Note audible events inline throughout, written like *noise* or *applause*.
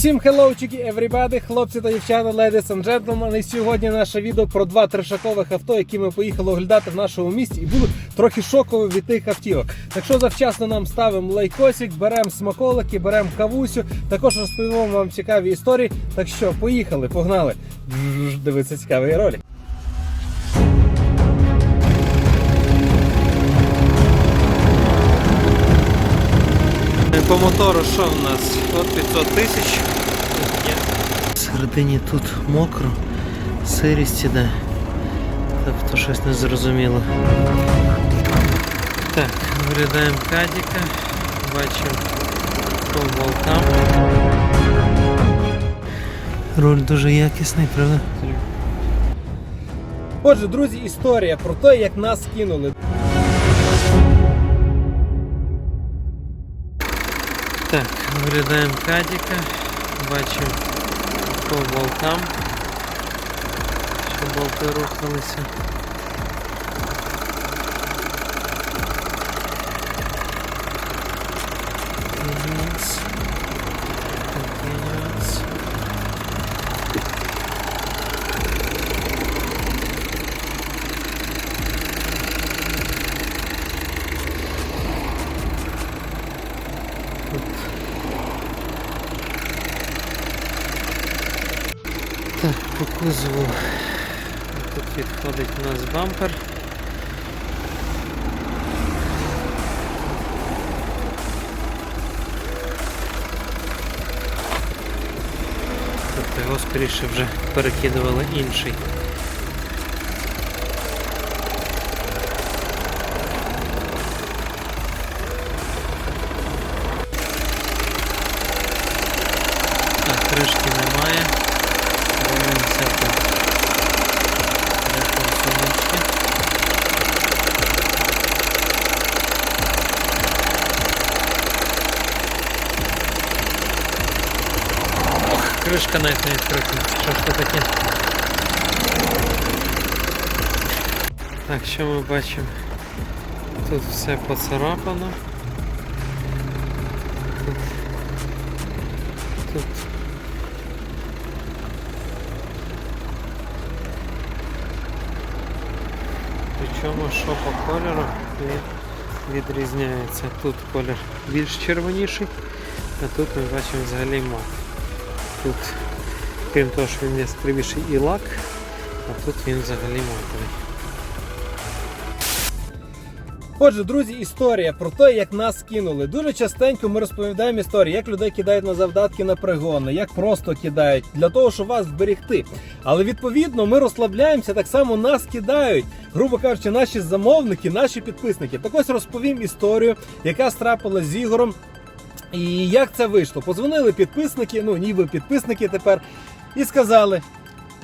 Всім хеллоучики, everybody, хлопці та дівчата, ladies and gentlemen. І сьогодні наше відео про два трешакових авто, які ми поїхали оглядати в нашому місті, і будуть трохи шокові від тих автівок. Так завчасно нам ставимо лайкосик, беремо смаколики, беремо кавусю. Також розповімо вам цікаві історії. Так що, поїхали, погнали. Бжж, Дивіться цікавий ролик. По мотору що в нас? От 500 тисяч. Всередині тут мокро, сирість іде. Тобто щось не зрозуміло. Так, виглядаємо кадіка, бачимо по болтам. Руль дуже якісний, правда? Отже, друзі, історія про те, як нас кинули. Так, виглядаємо кадіка, бачимо по болтам, що болти рухалися. Continuous. Continuous. Так, по кузову тут відходить у нас бампер. Тобто його скоріше вже перекидували інший. Так, кришки немає. Дивимося тут. Де форсуночки. Ох, кришка навіть не відкрита. Що ж це? Так, що ми бачимо? Тут все поцарапано. Тут, тут Причому що по кольору від- відрізняється. Тут колір більш червоніший, а тут ми бачимо взагалі мат. Тут, крім того, що він яскравіший і лак, а тут він взагалі матовий. Отже, друзі, історія про те, як нас кинули. Дуже частенько ми розповідаємо історії, як людей кидають на завдатки на пригони, як просто кидають для того, щоб вас зберегти. Але відповідно ми розслабляємося, так само нас кидають, грубо кажучи, наші замовники, наші підписники. Так ось розповім історію, яка страпилась з Ігорем. І як це вийшло? Позвонили підписники, ну ніби підписники тепер, і сказали: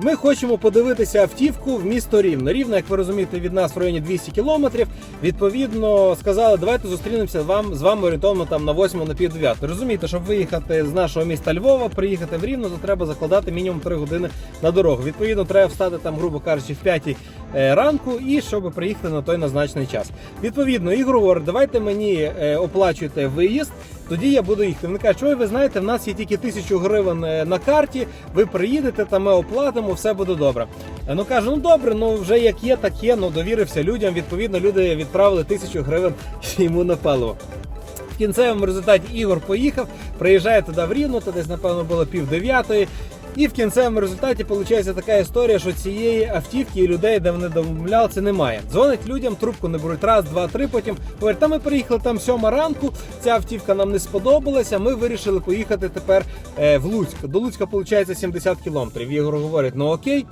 ми хочемо подивитися автівку в місто Рівне. Рівне, як ви розумієте, від нас в районі 200 кілометрів. Відповідно, сказали, давайте зустрінемося вам з вами орієнтовно там на 8 на пів 9. Розумієте, щоб виїхати з нашого міста Львова, приїхати в Рівне, то треба закладати мінімум 3 години на дорогу. Відповідно, треба встати там, грубо кажучи, в 5 е, ранку і щоб приїхати на той назначений час. Відповідно, Ігор говорить, давайте мені е, оплачуйте виїзд. Тоді я буду їхати. Вони кажуть, ой, ви знаєте, в нас є тільки тисячу гривень е, на карті. Ви приїдете, там ми оплатимо, все буде добре. Е, Ну кажу, ну добре, ну вже як є, так є. Ну довірився людям. Відповідно, люди відправили тисячу гривень *laughs* йому на паливо. В кінцевому результаті Ігор поїхав, приїжджає туди в Рівно, то десь, напевно, було пів дев'ятої. І в кінцевому результаті виходить така історія, що цієї автівки і людей, де вони домовлялися, немає. Дзвонить людям, трубку не беруть раз, два, три. Потім говорять, та ми приїхали там сьома ранку. Ця автівка нам не сподобалася. Ми вирішили поїхати тепер е, в Луцьк. До Луцька виходить 70 кілометрів. Ігор говорить, ну окей.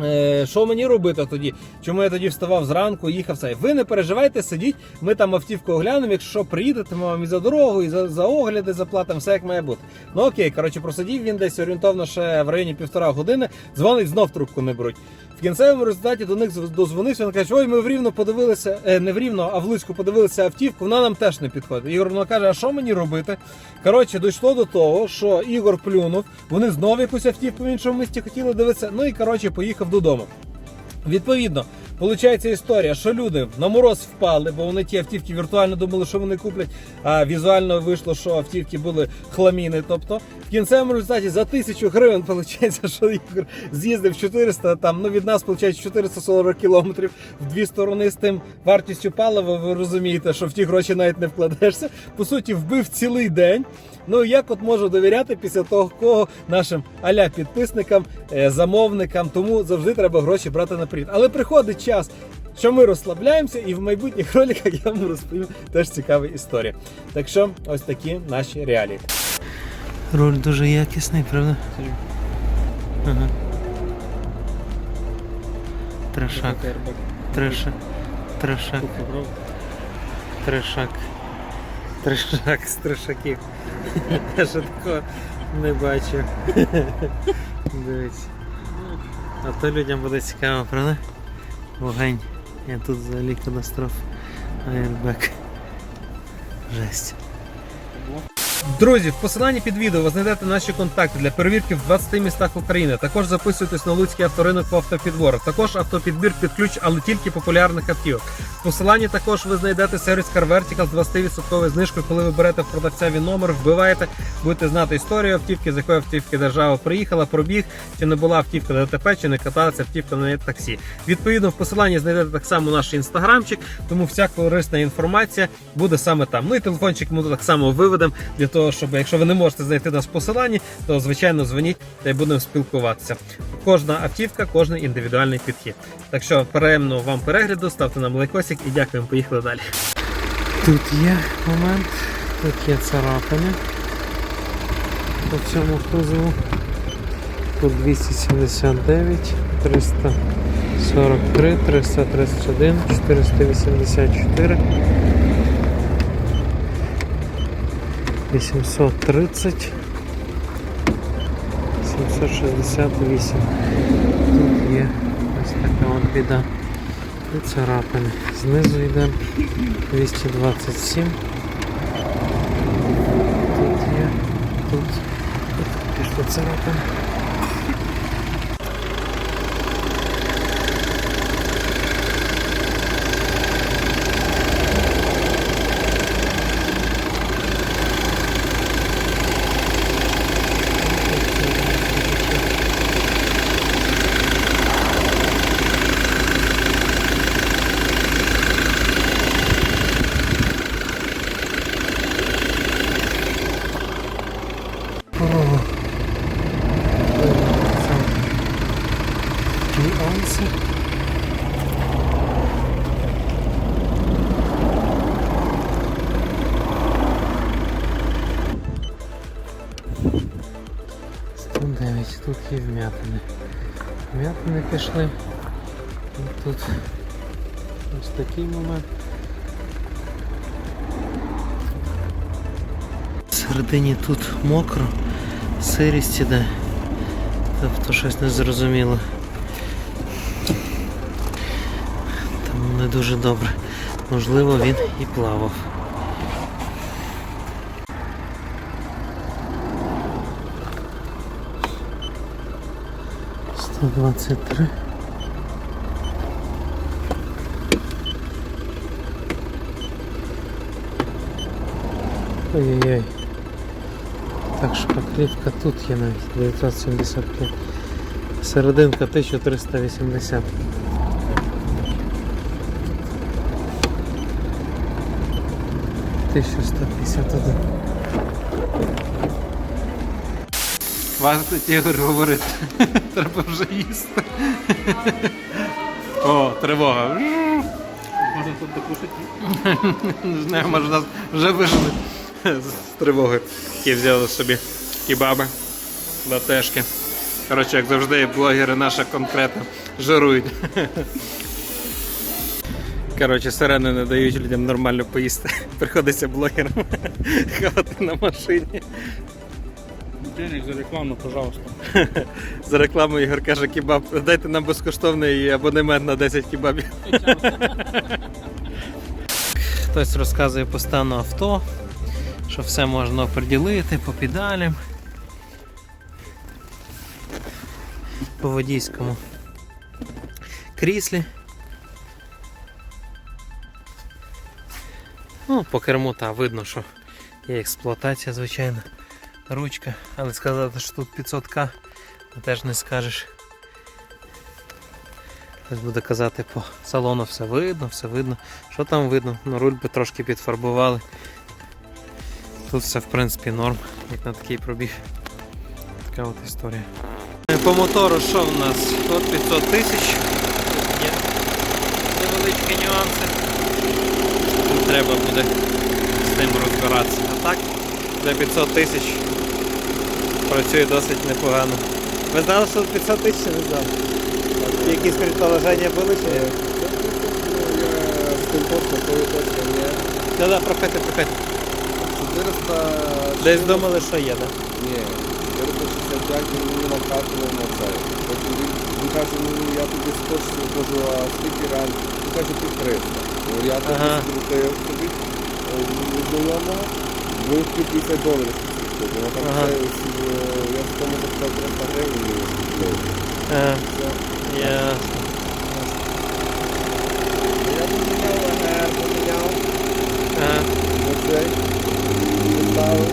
Е, Що мені робити тоді? Чому я тоді вставав зранку, їхав цей? Ви не переживайте, сидіть, ми там автівку оглянемо. Якщо що приїдете, ми вам і за дорогу, і за, за огляди заплатимо, все як має бути. Ну окей, коротше, просидів він десь орієнтовно ще в районі півтора години, дзвонить, знов трубку не беруть. В кінцевому результаті до них дозвонився, він каже, ой, ми в Рівно подивилися, е, не в Рівно, а в Луцьку подивилися автівку, вона нам теж не підходить. Ігор вона каже, а що мені робити? Коротше, дійшло до того, що Ігор плюнув, вони знову якусь автівку в іншому місті хотіли дивитися, ну і коротше поїхав додому. Відповідно, Получається історія, що люди на мороз впали, бо вони ті автівки віртуально думали, що вони куплять, а візуально вийшло, що автівки були хламіни. Тобто в кінцевому результаті за тисячу гривень виходить, що Ігор з'їздив 400, там ну від нас виходить 440 кілометрів в дві сторони з тим вартістю палива. Ви розумієте, що в ті гроші навіть не вкладешся. По суті, вбив цілий день. Ну як от можу довіряти після того кого нашим аля підписникам, е, замовникам, тому завжди треба гроші брати наперед. Але приходить час, що ми розслабляємося, і в майбутніх *laughs* роликах я вам розповім теж цікаві історії. Так що ось такі наші реалії. Руль дуже якісний, правда? Ага. Трешак. Трешак. Трешак. Трешак. Трешак з трешаків. *laughs* Я ще такого не бачив. *laughs* Дивіться. А то людям буде цікаво, правда? Вогонь. Я тут взагалі катастроф. Аербек. Жесть. Друзі, в посиланні під відео ви знайдете наші контакти для перевірки в 20 містах України. Також записуйтесь на Луцький авторинок по автопідборах. Також автопідбір під ключ, але тільки популярних автівок. В посиланні також ви знайдете сервіс Car Vertical з 20% знижкою, коли ви берете в продавцеві номер, вбиваєте, будете знати історію автівки, з якої автівки держава приїхала, пробіг, чи не була автівка на ДТП, чи не каталася автівка на таксі. Відповідно, в посиланні знайдете так само наш інстаграмчик, тому вся корисна інформація буде саме там. Ну і телефончик ми так само виведемо для того, щоб якщо ви не можете знайти нас в посиланні, то звичайно дзвоніть та й будемо спілкуватися. Кожна автівка, кожен індивідуальний підхід. Так що приємного вам перегляду, ставте нам лайкосик і дякуємо. Поїхали далі. Тут є момент, тут є царапини по цьому кузову. Тут 279, 343, 331, 484, 830, 768. Тут є ось така от біда. І царапини. Знизу йде 227. Тут є. Тут. Тут пішло царапини. О, нюанси. Сто дев'ять, тут є вмятини. Вмятини пішли. І тут ось такий момент. Всередині тут мокро, сирість іде. Тобто щось незрозуміло. Тому не дуже добре. Можливо, він і плавав. Сто двадцять три. Ой-ой-ой. Так, шпаклівка тут є навіть 975. Серединка 1380. Тисяча сто п'ятдесят один. Ігор говорити. *laughs* Треба вже їсти. О, тривога. Можна тут докушати. Не знаю, може нас вже вижили з тривоги. Які взяли собі кебаби, латешки. Коротше, як завжди, блогери наші конкретно жирують. *laughs* Коротше, сирени не дають людям нормально поїсти. *laughs* Приходиться блогерам *laughs* хавати на машині. Денег за рекламу, пожалуйста. За рекламу Ігор каже кебаб. Дайте нам безкоштовний абонемент на 10 кебабів. Хтось розказує по стану авто, що все можна оприділити по педалям, по водійському кріслі. Ну, по керму та видно, що є експлуатація, звичайно, ручка, але сказати, що тут 500к, то теж не скажеш. Хтось буде казати по салону все видно, все видно. Що там видно? Ну, Руль би трошки підфарбували Тут все в принципі норм, як на такий пробіг. Така от історія. По мотору що в нас? Тут 500 тисяч. Є невеличкі нюанси. Тут треба буде з ним розбиратися. А так, за 500 тисяч працює досить непогано. Ви знали, що 500 тисяч не знали? Якісь предположення були чи ні? Я з тим постом, коли точно є. Ну да, проходьте, проходьте. 400... Десь думали, що є, так? Ні, 465 він мені накатував на це. Тобто він, він каже, ну я тобі скочу, кажу, а скільки реально? Він каже, під 300. Ну, я тобі Ага. скрутив тобі знайомого, ви 50 доларів скрутив. Там Ага. це, я з тому заказав 300 гривень і скрутив. Ага. Все. Ясно. Я поміняв АГР, поміняв. Ага. Оцей поставив.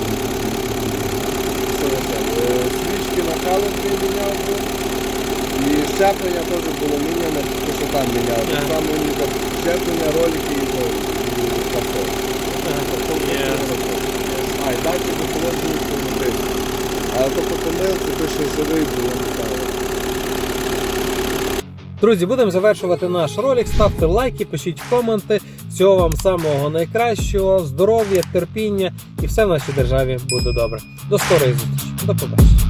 Що я ще? Е, Свічки на калинки міняв був. І щеплення теж було міняне, те, що там міняв. Так само мені там щеплення, ролики і то, і А, і далі холодної автомобілі. Але то по помилці, то ще живий було не знаю. Друзі, будемо завершувати наш ролик. Ставте лайки, пишіть коменти. Всього вам самого найкращого, здоров'я, терпіння і все в нашій державі буде добре. До скорої зустрічі. До побачення.